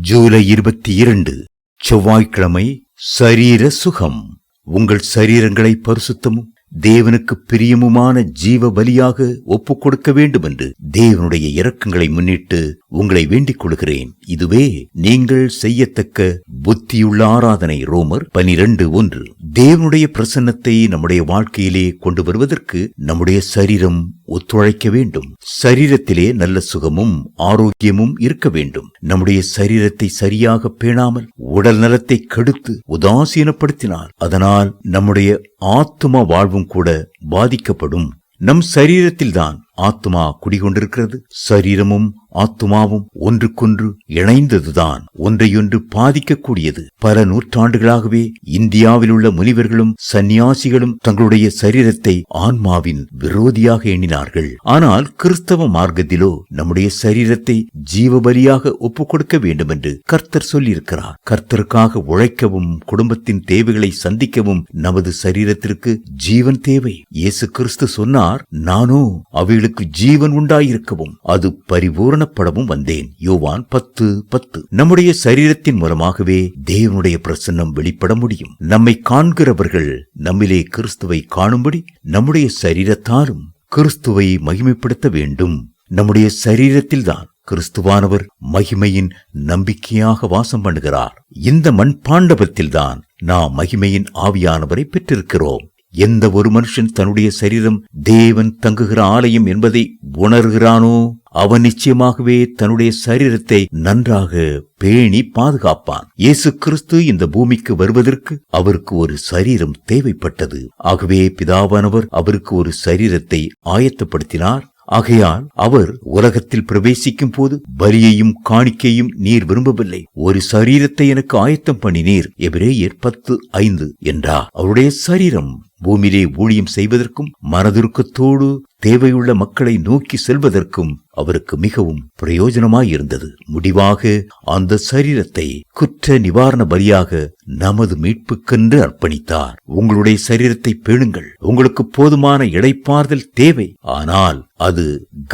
ஜூலை இருபத்தி இரண்டு செவ்வாய்க்கிழமை சரீர சுகம். உங்கள் சரீரங்களை பரிசுத்தமும் தேவனுக்கு பிரியமுமான ஜீவ பலியாக ஒப்புக் கொடுக்க வேண்டும் என்று தேவனுடைய இரக்கங்களை முன்னிட்டு உங்களை வேண்டிக் கொள்கிறேன். இதுவே நீங்கள் செய்யத்தக்க புத்தியுள்ள ஆராதனை. ரோமர் பனிரெண்டு ஒன்று. தேவனுடைய பிரசன்னத்தை நம்முடைய வாழ்க்கையிலே கொண்டு வருவதற்கு நம்முடைய சரீரம் ஒத்துழைக்க வேண்டும். சரீரத்திலே நல்ல சுகமும் ஆரோக்கியமும் இருக்க வேண்டும். நம்முடைய சரீரத்தை சரியாக பேணாமல் உடல் நலத்தை கெடுத்து உதாசீனப்படுத்தினால் அதனால் நம்முடைய ஆத்தும வாழ்வும் கூட பாதிக்கப்படும். நம் சரீரத்தில்தான் ஆத்மா குடிகொண்டிருக்கிறது. சரீரமும் ஆத்மாவும் ஒன்றுக்கொன்று இணைந்ததுதான் ஒன்றையொன்று பாதிக்கக்கூடியது. பல நூற்றாண்டுகளாகவே இந்தியாவில் உள்ள முனிவர்களும் சந்நியாசிகளும் தங்களுடைய சரீரத்தை ஆன்மாவின் விரோதியாக எண்ணினார்கள். ஆனால் கிறிஸ்தவ மார்க்கத்திலோ நம்முடைய சரீரத்தை ஜீவபலியாக ஒப்புக் கொடுக்க வேண்டும் என்று கர்த்தர் சொல்லியிருக்கிறார். கர்த்தருக்காக உழைக்கவும் குடும்பத்தின் தேவைகளை சந்திக்கவும் நமது சரீரத்திற்கு ஜீவன் தேவை. இயேசு கிறிஸ்து சொன்னார் நானோ அவைகளுக்கு ஜீவன் உண்டாயிருக்கவும் அது பரிபூரணப்படவும் வந்தேன். யோவான் பத்து பத்து. நம்முடைய சரீரத்தின் மூலமாகவே தேவனுடைய பிரசன்னம் வெளிப்பட முடியும். நம்மை காண்கிறவர்கள் நம்மிலே கிறிஸ்துவை காணும்படி நம்முடைய சரீரத்தாலும் கிறிஸ்துவை மகிமைப்படுத்த வேண்டும். நம்முடைய சரீரத்தில்தான் கிறிஸ்துவானவர் மகிமையின் நம்பிக்கையாக வாசம் பண்ணுகிறார். இந்த மண்பாண்டபத்தில்தான் நாம் மகிமையின் ஆவியானவரை பெற்றிருக்கிறோம். எந்த ஒரு மனுஷன் தன்னுடைய சரீரம் தேவன் தங்குகிற ஆலயம் என்பதை உணர்கிறானோ அவன் நிச்சயமாகவே தன்னுடைய சரீரத்தை நன்றாக பேணி பாதுகாப்பான். இயேசு கிறிஸ்து இந்த பூமிக்கு வருவதற்கு அவருக்கு ஒரு சரீரம் தேவைப்பட்டது. ஆகவே பிதாவானவர் அவருக்கு ஒரு சரீரத்தை ஆயத்தப்படுத்தினார். ஆகையால் அவர் உலகத்தில் பிரவேசிக்கும் போது பலியையும் காணிக்கையும் நீர் விரும்பவில்லை. ஒரு சரீரத்தை எனக்கு ஆயத்தம் பண்ணினீர். எபிரேயர் பத்து ஐந்து என்றார். அவருடைய சரீரம் பூமியிலே ஊழியம் செய்வதற்கும் மனதுருக்கத்தோடு தேவையுள்ள மக்களை நோக்கி செல்வதற்கும் அவருக்கு மிகவும் பிரயோஜனமாயிருந்தது. முடிவாக அந்த சரீரத்தை குற்ற நிவாரண பலியாக நமது மீட்புக்கென்று அர்ப்பணித்தார். உங்களுடைய சரீரத்தை பேணுங்கள். உங்களுக்கு போதுமான இடைப்பார்தல் தேவை. ஆனால் அது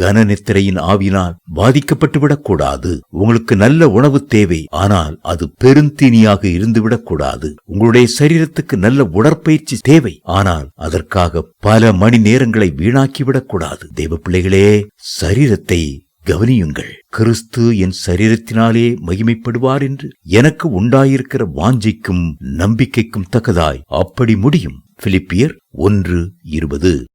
கனநித்திரையின் ஆவினால் பாதிக்கப்பட்டு விடக்கூடாது உங்களுக்கு நல்ல உணவு தேவை. ஆனால் அது பெருந்தீனியாக இருந்துவிடக்கூடாது. உங்களுடைய சரீரத்துக்கு நல்ல உடற்பயிற்சி தேவை. ஆனால் அதற்காக பல மணி நேரங்களை வீணாக்கிவிட கூடாது தேவ பிள்ளைகளே சரீரத்தை கவனியுங்கள். கிறிஸ்து என் சரீரத்தினாலே மகிமைப்படுவார் என்று எனக்கு உண்டாயிருக்கிற வாஞ்சிக்கும் நம்பிக்கைக்கும் தக்கதாய் அப்படி முடியும். பிலிப்பியர் ஒன்று இருபது.